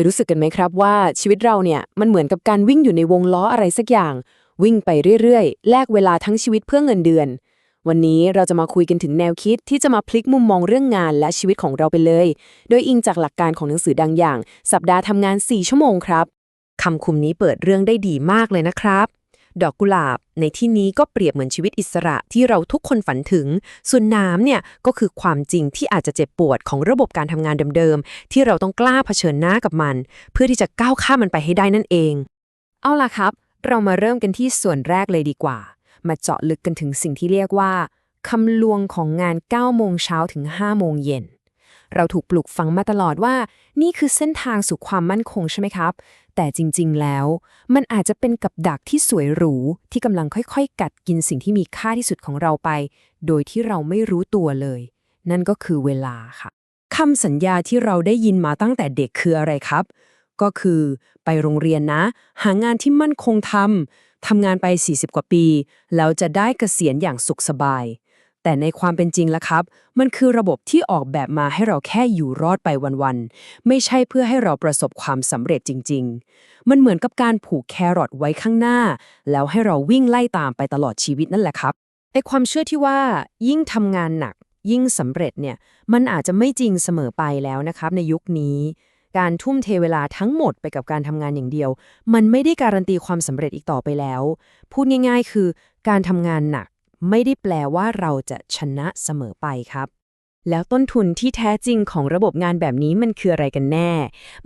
ยรู้สึกกันไหมครับว่าชีวิตเราเนี่ยมันเหมือนกับการวิ่งอยู่ในวงล้ออะไรสักอย่าง วิ่งไปเรื่อยๆ แลกเวลาทั้งชีวิตเพื่อเงินเดือน วันนี้เราจะมาคุยกันถึงแนวคิดที่จะมาพลิกมุมมองเรื่องงานและชีวิตของเราไปเลย โดยอิงจากหลักการของหนังสือดังอย่าง สัปดาห์ทำงาน 4 ชั่วโมงครับคำคุมนี้เปิดเรื่องได้ดีมากเลยนะครับ ดอกกุหลาบ ในที่นี้ก็เปรียบเหมือนชีวิตอิสระที่เราทุกคนฝันถึง ส่วนน้ำเนี่ยก็คือความจริงที่อาจจะเจ็บปวดของระบบการทำงานเดิมๆ ที่เราต้องกล้าเผชิญหน้ากับมัน เพื่อที่จะก้าวข้ามมันไปให้ได้นั่นเอง เอาล่ะครับ เรามาเริ่มกันที่ส่วนแรกเลยดีกว่า มาเจาะลึกกันถึงสิ่งที่เรียกว่าคำลวงของงาน9โมงเช้าถึง5โมงเย็น เราถูกปลูกฝังมาตลอดว่า นี่คือเส้นทางสู่ความมั่นคงใช่ไหมครับ แต่จริง ๆ แล้ว มันอาจจะเป็นกับดักที่สวยหรูที่กำลังค่อยๆ กัดกินสิ่งที่มีค่าที่สุดของเราไป โดยที่เราไม่รู้ตัวเลย นั่นก็คือเวลาค่ะคำสัญญาที่เราได้ยินมาตั้งแต่เด็กคืออะไรครับ ก็คือ ไปโรงเรียนนะ หางานที่มั่นคงทำทำงานไป 40 กว่าปี แล้วจะได้เกษียณอย่างสุขสบาย แต่ในความเป็นจริงละครับ มันคือระบบที่ออกแบบมาให้เราแค่อยู่รอดไปวันๆ ไม่ใช่เพื่อให้เราประสบความสำเร็จจริง ๆ มันเหมือนกับการผูกแครอทไว้ข้างหน้า แล้วให้เราวิ่งไล่ตามไปตลอดชีวิตนั่นแหละครับไอความเชื่อที่ว่ายิ่งทำงานหนัก ยิ่งสำเร็จเนี่ยมันอาจจะไม่จริงเสมอไปแล้วนะครับ ในยุคนี้การทุ่มเทเวลาทั้งหมดไปกับการทำงานอย่างเดียว มันไม่ได้การันตีความสำเร็จอีกต่อไปแล้ว พูดง่าย ๆ คือ การทำงานหนัก ไม่ได้แปลว่าเราจะชนะเสมอไปครับ แล้วต้นทุนที่แท้จริงของระบบงานแบบนี้มันคืออะไรกันแน่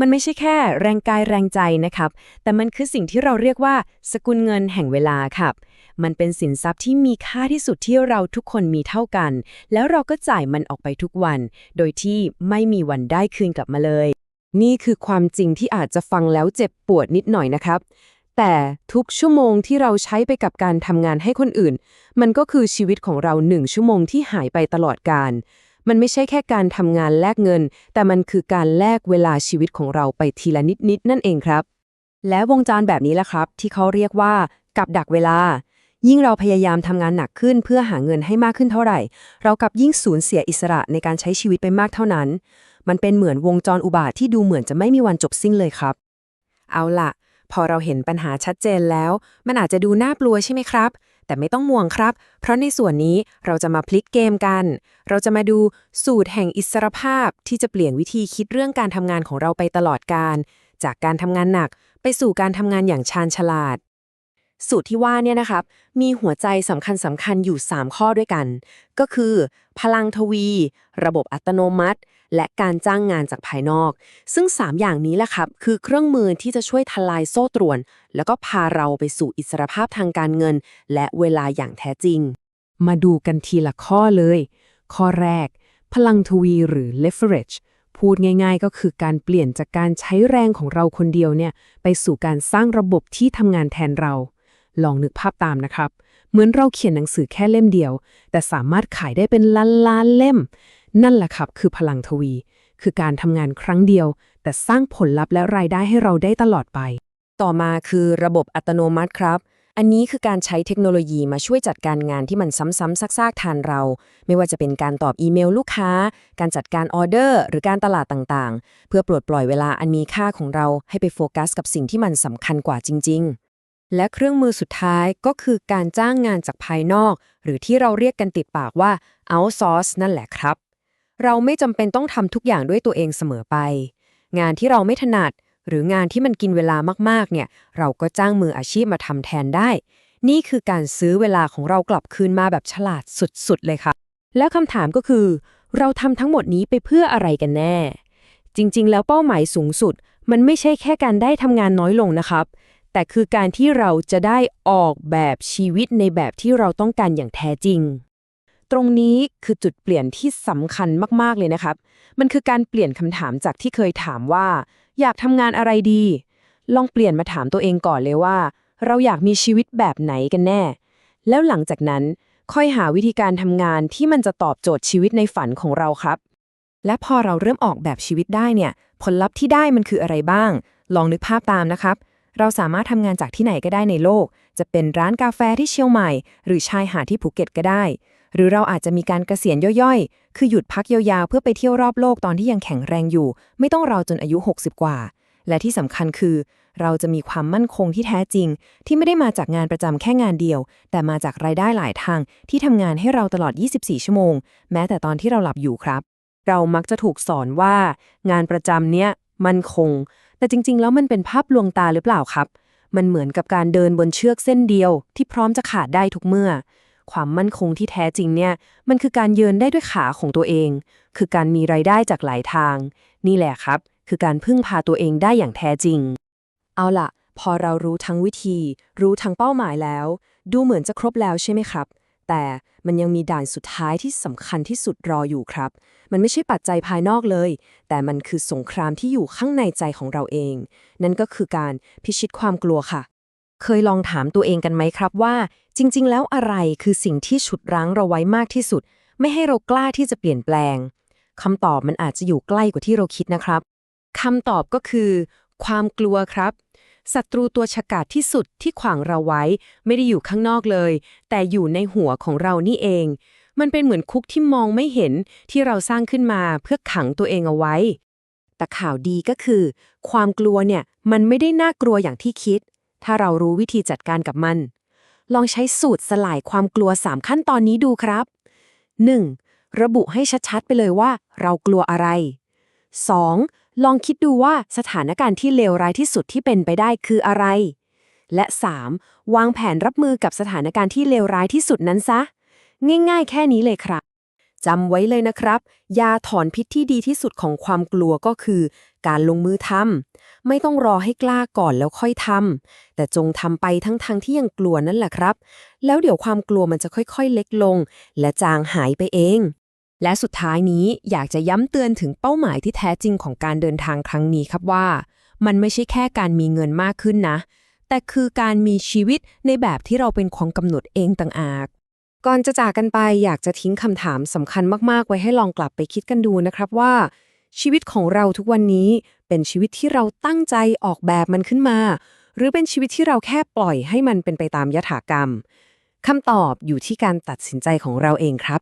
มันไม่ใช่แค่แรงกายแรงใจนะครับ แต่มันคือสิ่งที่เราเรียกว่า สกุลเงินแห่งเวลาครับ มันเป็นสินทรัพย์ที่มีค่าที่สุดที่เราทุกคนมีเท่ากัน แล้วเราก็จ่ายมันออกไปทุกวัน โดยที่ไม่มีวันได้คืนกลับมาเลย นี่คือความจริงที่อาจจะฟังแล้วเจ็บปวดนิดหน่อยนะครับ แต่ทุกชั่วโมงที่เราใช้ไปกับการทำงานให้คนอื่น มันก็คือชีวิตของเราหนึ่งชั่วโมงที่หายไปตลอดการ มันไม่ใช่แค่การทำงานแลกเงิน แต่มันคือการแลกเวลาชีวิตของเราไปทีละนิดๆนั่นเองครับ และวงจรแบบนี้แหละครับ ที่เขาเรียกว่า กับดักเวลา ยิ่งเราพยายามทำงานหนักขึ้นเพื่อหาเงินให้มากขึ้นเท่าไหร่ เรากับยิ่งสูญเสียอิสระในการใช้ชีวิตไปมากเท่านั้น มันเป็นเหมือนวงจรอุบาทที่ดูเหมือนจะไม่มีวันจบสิ้นเลยครับ เอาล่ะ พอเราเห็นปัญหาชัดเจนแล้ว มันอาจจะดูน่ากลัวใช่ไหมครับ แต่ไม่ต้องม่วงครับ เพราะในส่วนนี้เราจะมาพลิกเกมกัน เราจะมาดูสูตรแห่งอิสรภาพที่จะเปลี่ยนวิธีคิดเรื่องการทำงานของเราไปตลอดการ จากการทำงานหนัก ไปสู่การทำงานอย่างชาญฉลาด สูตรที่ว่าเนี่ยนะครับ มีหัวใจสำคัญสำคัญอยู่ 3 ข้อด้วยกัน ก็คือ พลังทวี ระบบอัตโนมัติ และการจ้างงานจากภายนอก ซึ่ง 3 อย่างนี้แหละครับ คือเครื่องมือที่จะช่วยทลายโซ่ตรวน แล้วก็พาเราไปสู่อิสรภาพทางการเงิน และเวลาอย่างแท้จริง มาดูกันทีละข้อเลย ข้อแรก พลังทวีหรือ leverage พูดง่ายๆ ก็คือการเปลี่ยนจากการใช้แรงของเราคนเดียวเนี่ยไปสู่การสร้างระบบที่ทำงานแทนเรา ลองนึกภาพตามนะครับ เหมือนเราเขียนหนังสือแค่เล่มเดียว แต่สามารถขายได้เป็นล้านล้านเล่ม นั่นแหละครับ คือพลังทวี คือการทำงานครั้งเดียว แต่สร้างผลลัพธ์และรายได้ให้เราได้ตลอดไป ต่อมาคือระบบอัตโนมัติครับ อันนี้คือการใช้เทคโนโลยีมาช่วยจัดการงานที่มันซ้ำๆซากๆแทนเรา ไม่ว่าจะเป็นการตอบอีเมลลูกค้า การจัดการออเดอร์ หรือการตลาดต่างๆ เพื่อปลดปล่อยเวลาอันมีค่าของเราให้ไปโฟกัสกับสิ่งที่มันสำคัญกว่าจริง ๆ และเครื่องมือสุดท้ายก็คือการจ้างงานจากภายนอก หรือที่เราเรียกกันติดปากว่า outsource นั่นแหละครับ เราไม่จำเป็นต้องทำทุกอย่างด้วยตัวเองเสมอไป งานที่เราไม่ถนัด หรืองานที่มันกินเวลามากๆ เนี่ย เราก็จ้างมืออาชีพมาทำแทนได้ นี่คือการซื้อเวลาของเรากลับคืนมาแบบฉลาดสุดๆ เลยค่ะ แล้วคำถามก็คือ เราทำทั้งหมดนี้ไปเพื่ออะไรกันแน่ จริงๆ แล้วเป้าหมายสูงสุด มันไม่ใช่แค่การได้ทำงานน้อยลงนะครับ แต่คือการที่เราจะได้ออกแบบชีวิตในแบบที่เราต้องการอย่างแท้จริง ตรงนี้คือจุดเปลี่ยนที่สำคัญมากๆเลยนะครับ มันคือการเปลี่ยนคำถามจากที่เคยถามว่า อยากทำงานอะไรดี ลองเปลี่ยนมาถามตัวเองก่อนเลยว่า เราอยากมีชีวิตแบบไหนกันแน่ แล้วหลังจากนั้นค่อยหาวิธีการทำงานที่มันจะตอบโจทย์ชีวิตในฝันของเราครับ และพอเราเริ่มออกแบบชีวิตได้เนี่ย ผลลัพธ์ที่ได้มันคืออะไรบ้าง ลองนึกภาพตามนะครับ เราสามารถทำงานจากที่ไหนก็ได้ในโลก จะเป็นร้านกาแฟที่เชียงใหม่ หรือชายหาดที่ภูเก็ตก็ได้ หรือเราอาจจะมีการเกษียณย่อยๆ คือหยุดพักยาวๆ เพื่อไปเที่ยวรอบโลกตอนที่ยังแข็งแรงอยู่ ไม่ต้องรอจนอายุ 60 กว่า และที่สำคัญคือ เราจะมีความมั่นคงที่แท้จริง ที่ไม่ได้มาจากงานประจำแค่งานเดียว แต่มาจากรายได้หลายทางที่ทำงานให้เราตลอด 24 ชั่วโมง แม้แต่ตอนที่เราหลับอยู่ครับ เรามักจะถูกสอนว่า งานประจำเนี้ยมันคง แต่จริง ๆ แล้วมันเป็นภาพลวงตาหรือเปล่าครับ มันเหมือนกับการเดินบนเชือกเส้นเดียว ที่พร้อมจะขาดได้ทุกเมื่อ ความมั่นคงที่แท้จริงเนี่ย มันคือการเยินได้ด้วยขาของตัวเอง คือการมีรายได้จากหลายทาง นี่แหละครับ คือการพึ่งพาตัวเองได้อย่างแท้จริง เอาล่ะ พอเรารู้ทั้งวิธี รู้ทั้งเป้าหมายแล้ว ดูเหมือนจะครบแล้วใช่ไหมครับ แต่มันยังมีด่านสุดท้ายที่สำคัญที่สุดรออยู่ครับ มันไม่ใช่ปัจจัยภายนอกเลย แต่มันคือสงครามที่อยู่ข้างในใจของเราเอง นั่นก็คือการพิชิตความกลัวค่ะ เคยลองถามตัวเองกันไหมครับว่า จริง ๆ แล้วอะไรคือสิ่งที่ฉุดรั้งเราไว้มากที่สุด ไม่ให้เรากล้าที่จะเปลี่ยนแปลงคำตอบมันอาจจะอยู่ใกล้กว่าที่เราคิดนะครับคำตอบก็คือ ความกลัวครับ ศัตรูตัวฉกาจที่สุดที่ขวางเราไว้ ไม่ได้อยู่ข้างนอกเลย แต่อยู่ในหัวของเรานี่เอง มันเป็นเหมือนคุกที่มองไม่เห็นที่เราสร้างขึ้นมาเพื่อขังตัวเองเอาไว้ แต่ข่าวดีก็คือ ความกลัวเนี่ยมันไม่ได้น่ากลัวอย่างที่คิด ถ้าเรารู้วิธีจัดการกับมัน ลองใช้สูตรสลายความกลัว 3 ขั้นตอนนี้ดูครับ 1. ระบุให้ชัดๆ ไปเลยว่า เรากลัวอะไร 2. ลองคิดดูว่าสถานการณ์ที่เลวร้ายที่สุดที่เป็นไปได้คืออะไร และ 3. วางแผนรับมือกับสถานการณ์ที่เลวร้ายที่สุดนั้นซะ ง่าย ๆ แค่นี้เลยครับจำไว้เลยนะครับ ยาถอนพิษที่ดีที่สุดของความกลัวก็คือ การลงมือทำไม่ต้องรอให้กล้าก่อนแล้วค่อยทำแต่จงทำไปทั้งๆทที่ยังกลัวนั่นแหละครับ แล้วเดี๋ยวความกลัวมันจะค่อยๆ เล็กลง และจางหายไปเอง และสุดท้ายนี้อยากจะย้ำเตือนถึงเป้าหมายที่แท้จริงของการเดินทางครั้งนี้ครับว่า มันไม่ใช่แค่การมีเงินมากขึ้นนะ แต่คือการมีชีวิตในแบบที่เราเป็นคนกำหนดเองต่างหากก่อนจะจากกันไปอยากจะทิ้งคำถามสำคัญมากๆ ไว้ให้ลองกลับไปคิดกันดูนะครับว่า ชีวิตของเราทุกวันนี้เป็นชีวิตที่เราตั้งใจออกแบบมันขึ้นมา หรือเป็นชีวิตที่เราแค่ปล่อยให้มันเป็นไปตามยถากรรมคำตอบอยู่ที่การตัดสินใจของเราเองครับ